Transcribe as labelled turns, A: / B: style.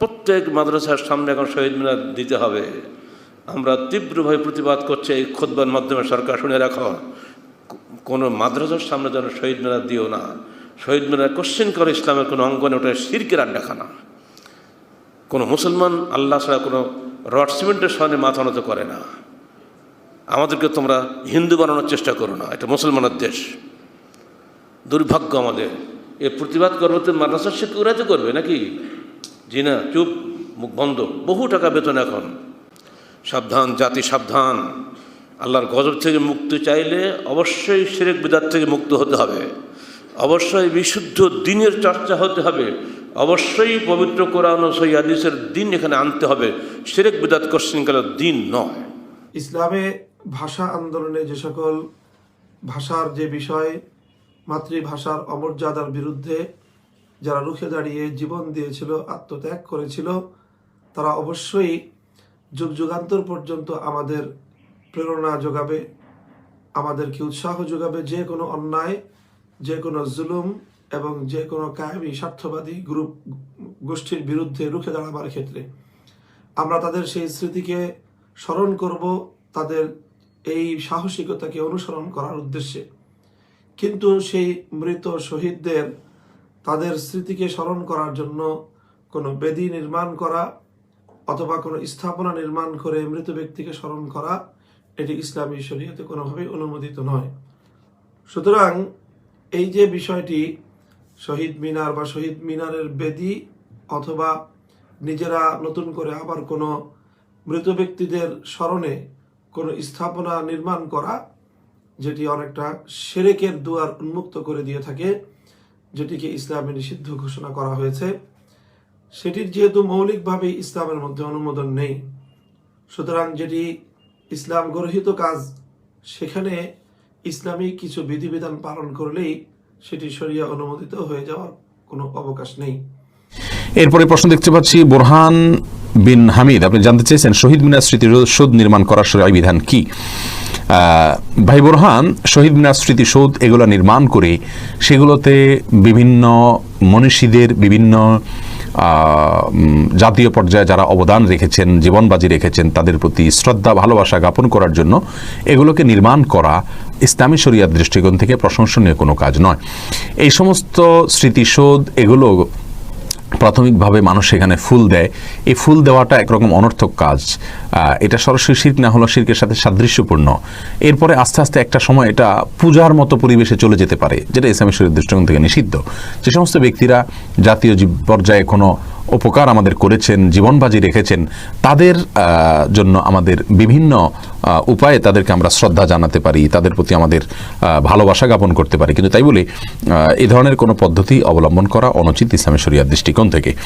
A: প্রত্যেক মাদ্রাসার সামনে এখন শহীদ মিনার দিতে হবে। আমরা তীব্রভাবে প্রতিবাদ করছি এই খোদবার মাধ্যমে সরকার শুনে রাখো। কোনো মাদ্রাসার সামনে যেন শহীদ মিনার দিও না। শহীদ মিনার কোশ্চেন করে ইসলামের কোনো অঙ্গনে ওটা সিরকের আড্ডাখানা। কোনো মুসলমান আল্লাহ ছাড়া কোনো রড সিমেন্টের সামনে মাথা নত করে না। আমাদেরকে তোমরা হিন্দু বানানোর চেষ্টা করো না, এটা মুসলমানের দেশ। দুর্ভাগ্য আমাদের। এ প্রতিবাদ করব তো মাদ্রাসার শিক্ষকরা তো করবে নাকি? জি না চুপ, মুখ বন্ধ, বহু টাকা বেতন এখন। সাবধান, জাতি সাবধান। আল্লাহর গজব থেকে মুক্তি চাইলে অবশ্যই সেরেক বিদাত থেকে মুক্ত হতে হবে। অবশ্যই বিশুদ্ধ দিনের চর্চা হতে হবে। অবশ্যই পবিত্র কোরআন ও সৈয়াদিসের দিন এখানে আনতে হবে। সেরেক বিদাত কোশ্চিন দিন নয়।
B: ইসলামে ভাষা আন্দোলনে যে সকল ভাষার যে বিষয়, মাতৃভাষার অমর্যাদার বিরুদ্ধে যারা রুখে দাঁড়িয়ে জীবন দিয়েছিল, আত্মত্যাগ করেছিল, তারা অবশ্যই যুগ যুগান্তর পর্যন্ত আমাদের প্রেরণা যোগাবে, আমাদেরকে উৎসাহ যোগাবে। যে কোনো অন্যায়, যে কোনো জুলুম এবং যে কোনো কায়েমি, স্বার্থবাদী গ্রুপ, গোষ্ঠীর বিরুদ্ধে রুখে দাঁড়াবার ক্ষেত্রে আমরা তাদের সেই স্মৃতিকে স্মরণ করব, তাদের এই সাহসিকতাকে অনুসরণ করার উদ্দেশ্যে। কিন্তু সেই মৃত শহীদদের তাদের স্মৃতিকে স্মরণ করার জন্য কোনো বেদি নির্মাণ করা অথবা কোনো স্থাপনা নির্মাণ করে মৃত ব্যক্তিকে স্মরণ করা, এটি ইসলামী শরীয়তে কোনোভাবেই অনুমোদিত নয়। সুতরাং এই যে বিষয়টি, শহীদ মিনার বা শহীদ মিনারের বেদি অথবা নিজেরা নতুন করে আবার কোনো মৃত ব্যক্তিদের স্মরণে কোনো স্থাপনা নির্মাণ করা, যেটি অনেকটা সেরেকের দুয়ার উন্মুক্ত করে দিয়ে থাকে যেটিকে ইসলামে নিষিদ্ধ ঘোষণা করা হয়েছে, সেটির যেহেতু মৌলিকভাবে ইসলামের মধ্যে অনুমোদন নেই, সুতরাং যেটি ইসলাম গরহিত কাজ, সেখানে ইসলামী কিছু বিধিবিধান পালন করলেই সেটি শরিয়া অনুমোদিত হয়ে যাওয়ার কোনো অবকাশ নেই।
C: এরপরে প্রশ্ন দেখতে পাচ্ছি, বোরহান বিন হামিদ, আপনি জানতে চেয়েছেন শহীদ মিনার স্মৃতিসৌধ নির্মাণ করার সরাই বিধান কি? ভাই বোরহান, শহীদ মিনার স্মৃতিসৌধ এগুলো নির্মাণ করে সেগুলোতে বিভিন্ন মনীষীদের বিভিন্ন জাতীয় পর্যায়ে যারা অবদান রেখেছেন, জীবনবাজি রেখেছেন, তাদের প্রতি শ্রদ্ধা, ভালোবাসা জ্ঞাপন করার জন্য এগুলোকে নির্মাণ করা ইসলামী শরিয়ার দৃষ্টিকোণ থেকে প্রশংসনীয় কোনো কাজ নয়। এই সমস্ত স্মৃতিসৌধ এগুলো প্রাথমিকভাবে মানুষ এখানে ফুল দেয়। এই ফুল দেওয়াটা একরকম অনর্থক কাজ। এটা সরাসরি শির্ক না হলো শির্কের সাথে সাদৃশ্যপূর্ণ। এরপরে আস্তে আস্তে একটা সময় এটা পূজার মতো পরিবেশে চলে যেতে পারে, যেটা ইসলামী শরীর দৃষ্টিকোণ থেকে নিষিদ্ধ। যে সমস্ত ব্যক্তিরা জাতীয় পর্যায়ে কোনো উপকার আমাদের করেছেন, জীবনবাজি রেখেছেন, তাদের জন্য আমাদের বিভিন্ন উপায়ে তাদেরকে আমরা শ্রদ্ধা জানাতে পারি, তাদের প্রতি আমাদের ভালোবাসা জ্ঞাপন করতে পারি। কিন্তু তাই বলে এ ধরনের কোনো পদ্ধতি অবলম্বন করা অনুচিত ইসলামী শরিয়ার দৃষ্টিকোণ থেকে।